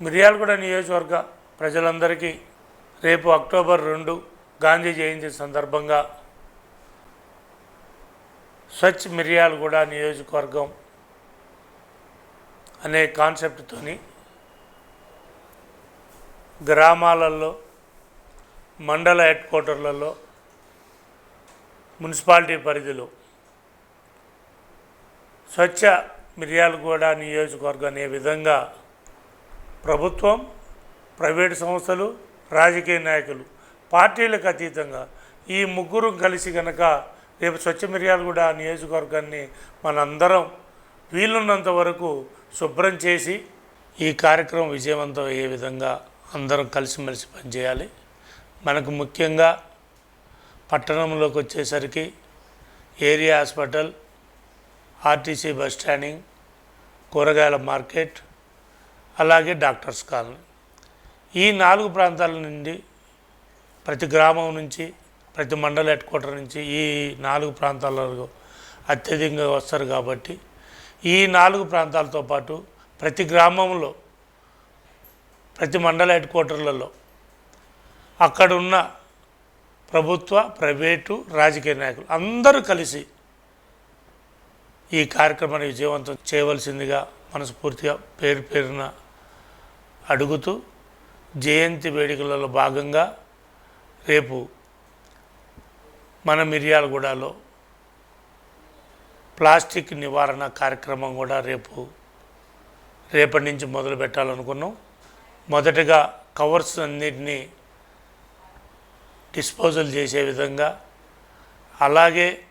మిర్యాలగూడ నియోజకవర్గ ప్రజలందరికీ రేపు అక్టోబర్ రెండు గాంధీ జయంతి సందర్భంగా స్వచ్ఛ మిర్యాలగూడ నియోజకవర్గం అనే కాన్సెప్ట్తోని గ్రామాలలో మండల హెడ్ క్వార్టర్లలో మున్సిపాలిటీ పరిధిలో స్వచ్ఛ మిర్యాలగూడ నియోజకవర్గం అనే విధంగా ప్రభుత్వం ప్రైవేటు సంస్థలు రాజకీయ నాయకులు పార్టీలకు అతీతంగా ఈ ముగ్గురు కలిసి కనుక రేపు స్వచ్ఛ మిర్యాలగూడ నియోజకవర్గాన్ని మనందరం వీలున్నంత వరకు శుభ్రం చేసి ఈ కార్యక్రమం విజయవంతం అయ్యే విధంగా అందరం కలిసిమెలిసి పనిచేయాలి. మనకు ముఖ్యంగా పట్టణంలోకి వచ్చేసరికి area hospital RTC bus standing కూరగాయల మార్కెట్ అలాగే డాక్టర్స్ కాలనీ. ఈ నాలుగు ప్రాంతాల నుండి ప్రతి గ్రామం నుంచి ప్రతి మండల హెడ్ క్వార్టర్ నుంచి ఈ నాలుగు ప్రాంతాలలో అత్యధికంగా వస్తారు కాబట్టి ఈ నాలుగు ప్రాంతాలతో పాటు ప్రతి గ్రామంలో ప్రతి మండల హెడ్ క్వార్టర్లలో అక్కడున్న ప్రభుత్వ ప్రైవేటు రాజకీయ నాయకులు అందరూ కలిసి ఈ కార్యక్రమాన్ని విజయవంతం చేయవలసిందిగా మనస్ఫూర్తిగా పేరు పేరున అడుగుతూ జయంతి వేడుకలలో భాగంగా రేపు మన మిర్యాలగూడలో ప్లాస్టిక్ నివారణ కార్యక్రమం కూడా రేపు రేపటి నుంచి మొదలు పెట్టాలనుకున్నాం. మొదటగా కవర్స్ అన్నిటినీ డిస్పోజల్ చేసే విధంగా అలాగే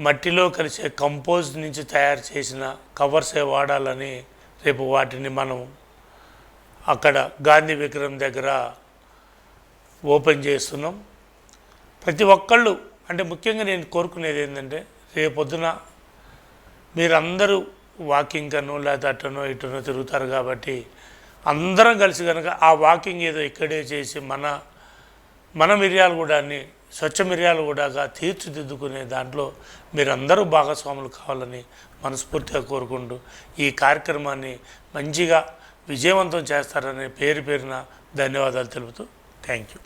మట్టిలో కలిసే కంపోజ్ నుంచి తయారు చేసిన కవర్సే వాడాలని రేపు వాటిని మనం అక్కడ గాంధీ విగ్రహం దగ్గర ఓపెన్ చేస్తున్నాం. ప్రతి ఒక్కళ్ళు అంటే ముఖ్యంగా నేను కోరుకునేది ఏంటంటే రేపొద్దున మీరందరూ వాకింగ్ కనో లేకపోతే అటనో ఇటనో తిరుగుతారు కాబట్టి అందరం కలిసి కనుక ఆ వాకింగ్ ఏదో ఇక్కడే చేసి మన మన మిర్యాలగూడాన్ని స్వచ్ఛ మిర్యాలగూడగా తీర్చిదిద్దుకునే దాంట్లో మీరందరూ భాగస్వాములు కావాలని మనస్ఫూర్తిగా కోరుకుంటూ ఈ కార్యక్రమాన్ని మంచిగా విజయవంతం చేస్తారనే పేరు పేరున ధన్యవాదాలు తెలుపుతూ థ్యాంక్ యూ.